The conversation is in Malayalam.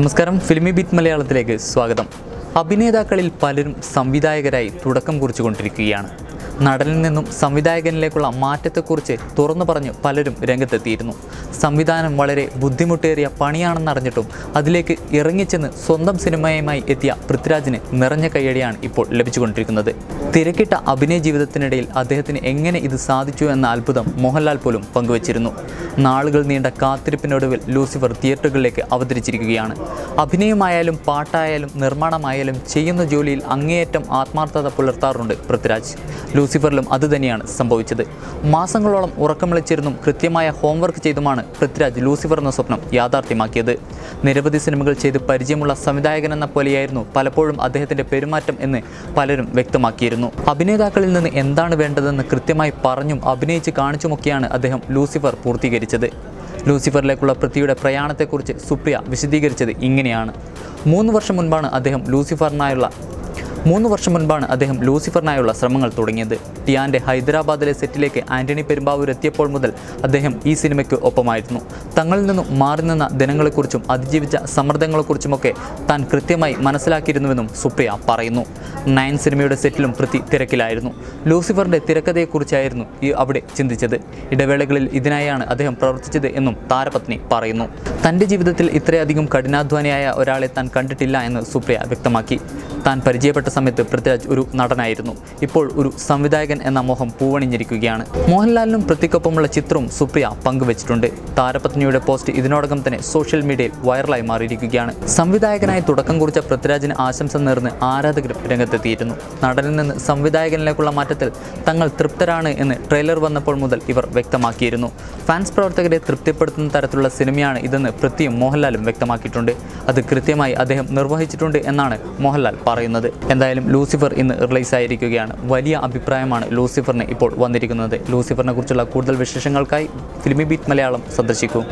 നമസ്കാരം. ഫിലിമി ബീറ്റ് മലയാളത്തിലേക്ക് സ്വാഗതം. അഭിനേതാക്കളിൽ പലരും സംവിധായകരായി തുടക്കം കുറിച്ചുകൊണ്ടിരിക്കുകയാണ്. നടനിൽ നിന്നും സംവിധായകനിലേക്കുള്ള മാറ്റത്തെക്കുറിച്ച് തുറന്നു പറഞ്ഞ് പലരും രംഗത്തെത്തിയിരുന്നു. സംവിധാനം വളരെ ബുദ്ധിമുട്ടേറിയ പണിയാണെന്നറിഞ്ഞിട്ടും അതിലേക്ക് ഇറങ്ങിച്ചെന്ന് സ്വന്തം സിനിമയുമായി എത്തിയ പൃഥ്വിരാജിന് നിറഞ്ഞ കയ്യടിയാണ് ഇപ്പോൾ ലഭിച്ചുകൊണ്ടിരിക്കുന്നത്. തിരക്കിട്ട അഭിനയ ജീവിതത്തിനിടയിൽ അദ്ദേഹത്തിന് എങ്ങനെ ഇത് സാധിച്ചു എന്ന അത്ഭുതം മോഹൻലാൽ പോലും പങ്കുവച്ചിരുന്നു. നാളുകൾ നീണ്ട കാത്തിരിപ്പിനൊടുവിൽ ലൂസിഫർ തിയേറ്ററുകളിലേക്ക് അവതരിച്ചിരിക്കുകയാണ്. അഭിനയമായാലും പാട്ടായാലും നിർമ്മാണമായാലും ചെയ്യുന്ന ജോലിയിൽ അങ്ങേയറ്റം ആത്മാർത്ഥത പുലർത്താറുണ്ട് പൃഥ്വിരാജ്. ലൂസിഫറിലും അതുതന്നെയാണ് സംഭവിച്ചത്. മാസങ്ങളോളം ഉറക്കം വിളിച്ചിരുന്നും കൃത്യമായ ഹോംവർക്ക് ചെയ്തുമാണ് പൃഥ്വിരാജ് ലൂസിഫർ എന്ന സ്വപ്നം യാഥാർത്ഥ്യമാക്കിയത്. നിരവധി സിനിമകൾ ചെയ്ത് പരിചയമുള്ള സംവിധായകൻ എന്ന പോലെയായിരുന്നു പലപ്പോഴും അദ്ദേഹത്തിന്റെ പെരുമാറ്റം എന്ന് പലരും വ്യക്തമാക്കിയിരുന്നു. അഭിനേതാക്കളിൽ നിന്ന് എന്താണ് വേണ്ടതെന്ന് കൃത്യമായി പറഞ്ഞും അഭിനയിച്ച് കാണിച്ചുമൊക്കെയാണ് അദ്ദേഹം ലൂസിഫർ പൂർത്തീകരിച്ചത്. ലൂസിഫറിലേക്കുള്ള പൃഥ്വിയുടെ പ്രയാണത്തെക്കുറിച്ച് സുപ്രിയ വിശദീകരിച്ചത് ഇങ്ങനെയാണ്. മൂന്ന് വർഷം മുൻപാണ് അദ്ദേഹം ലൂസിഫറിനായുള്ള മൂന്ന് വർഷം മുൻപാണ് അദ്ദേഹം ലൂസിഫറിനായുള്ള ശ്രമങ്ങൾ തുടങ്ങിയത്. ടിയാന്റെ ഹൈദരാബാദിലെ സെറ്റിലേക്ക് ആന്റണി പെരുമ്പാവൂർ എത്തിയപ്പോൾ മുതൽ അദ്ദേഹം ഈ സിനിമയ്ക്ക് ഒപ്പമായിരുന്നു. തങ്ങളിൽ നിന്നും മാറി നിന്ന ദിനങ്ങളെക്കുറിച്ചും അതിജീവിച്ച സമ്മർദ്ദങ്ങളെക്കുറിച്ചുമൊക്കെ താൻ കൃത്യമായി മനസ്സിലാക്കിയിരുന്നുവെന്നും സുപ്രിയ പറയുന്നു. നയൻ സിനിമയുടെ സെറ്റിലും പൃഥ്വി തിരക്കിലായിരുന്നു. ലൂസിഫറിന്റെ തിരക്കഥയെക്കുറിച്ചായിരുന്നു ഈ അവിടെ ചിന്തിച്ചത്. ഇടവേളകളിൽ ഇതിനായാണ് അദ്ദേഹം പ്രവർത്തിച്ചത് എന്നും താരപത്നി പറയുന്നു. തന്റെ ജീവിതത്തിൽ ഇത്രയധികം കഠിനാധ്വാനിയായ ഒരാളെ താൻ കണ്ടിട്ടില്ല എന്ന് സുപ്രിയ വ്യക്തമാക്കി. താൻ പരിചയപ്പെട്ട സമയത്ത് പൃഥ്വിരാജ് ഒരു നടനായിരുന്നു. ഇപ്പോൾ ഒരു സംവിധായകൻ എന്ന മോഹം പൂവണിഞ്ഞിരിക്കുകയാണ്. മോഹൻലാലിനും പൃഥ്വിക്കൊപ്പമുള്ള ചിത്രവും സുപ്രിയ പങ്കുവച്ചിട്ടുണ്ട്. താരപത്നിയുടെ പോസ്റ്റ് ഇതിനോടകം തന്നെ സോഷ്യൽ മീഡിയയിൽ വൈറലായി മാറിയിരിക്കുകയാണ്. സംവിധായകനായി തുടക്കം കുറിച്ച പൃഥ്വിരാജിന് ആശംസ നേർന്ന് ആരാധകർ രംഗത്തെത്തിയിരുന്നു. നടനിൽ നിന്ന് സംവിധായകനിലേക്കുള്ള മാറ്റത്തിൽ തങ്ങൾ തൃപ്തരാണ് എന്ന് ട്രെയിലർ വന്നപ്പോൾ മുതൽ ഇവർ വ്യക്തമാക്കിയിരുന്നു. ഫാൻസ് പ്രവർത്തകരെ തൃപ്തിപ്പെടുത്തുന്ന തരത്തിലുള്ള സിനിമയാണ് ഇതെന്ന് പൃഥ്വിയും മോഹൻലാലും വ്യക്തമാക്കിയിട്ടുണ്ട്. അത് കൃത്യമായി അദ്ദേഹം നിർവഹിച്ചിട്ടുണ്ട് എന്നാണ് മോഹൻലാൽ പറയുന്നത്. എന്തായാലും ലൂസിഫർ ഇന്ന് റിലീസ് ആയിരിക്കുകയാണ്. വലിയ അഭിപ്രായമാണ് ലൂസിഫറിന് ഇപ്പോൾ വന്നിരിക്കുന്നത്. ലൂസിഫറിനെ കുറിച്ചുള്ള കൂടുതൽ വിശേഷങ്ങൾക്കായി ഫിലിമി ബീറ്റ് മലയാളം സന്ദർശിക്കൂ.